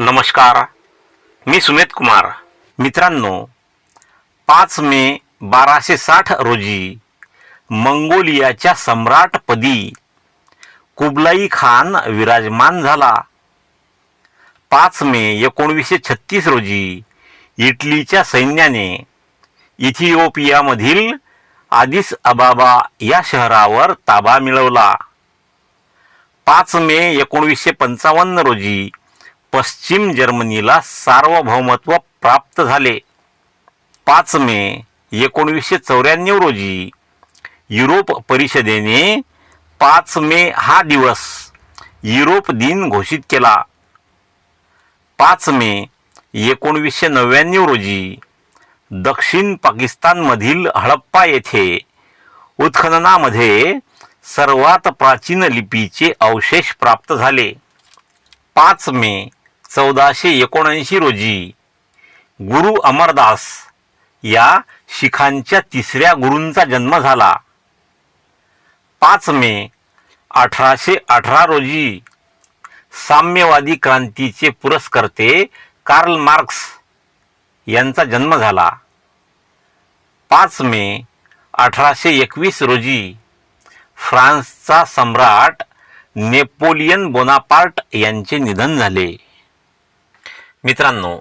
नमस्कार मी सुमेध कुमार. मित्रांनो पाच मे बाराशे साठ रोजी मंगोलियाच्या सम्राटपदी कुबलाई खान विराजमान झाला. पाच मे एकोणवीसशे छत्तीस रोजी इटलीच्या सैन्याने इथिओपियामधील आदिस अबाबा या शहरावर ताबा मिळवला. पाच मे एकोणवीसशे पंचावन्न रोजी पश्चिम जर्मनीला सार्वभौमत्व प्राप्त झाले. पाच मे एकोणवीसशे चौऱ्याण्णव रोजी युरोप परिषदेने पाच मे हा दिवस युरोप दिन घोषित केला. पाच मे एकोणवीसशे नव्याण्णव रोजी दक्षिण पाकिस्तानमधील हडप्पा येथे उत्खननामध्ये सर्वात प्राचीन लिपीचे अवशेष प्राप्त झाले. पाच मे चौदाशे एकोणऐंशी रोजी गुरु अमरदास या शिखांच्या तिसऱ्या गुरूंचा जन्म झाला. पाच मे अठराशे अठरा रोजी साम्यवादी क्रांतीचे पुरस्कर्ते कार्ल मार्क्स यांचा जन्म झाला. पाच मे अठराशे एकवीस रोजी फ्रान्सचा सम्राट नेपोलियन बोनापार्ट यांचे निधन झाले. मित्रांनो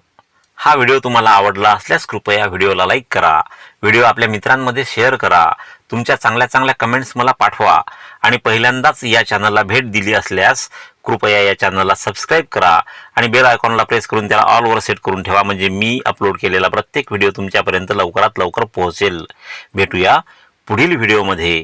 हा व्हिडिओ तुम्हाला आवडला असल्यास कृपया व्हिडिओला लाईक करा. व्हिडिओ आपल्या मित्रांमध्ये शेअर करा. तुमच्या चांगल्या चांगल्या कमेंट्स मला पाठवा. आणि पहिल्यांदाच या चॅनलला भेट दिली असल्यास कृपया या चॅनलला सबस्क्राईब करा. आणि बेल आयकॉनला प्रेस करून त्याला ऑलवर सेट करून ठेवा. म्हणजे मी अपलोड केलेला प्रत्येक व्हिडिओ तुमच्यापर्यंत लवकरात लवकर पोहोचेल. भेटूया पुढील व्हिडिओमध्ये.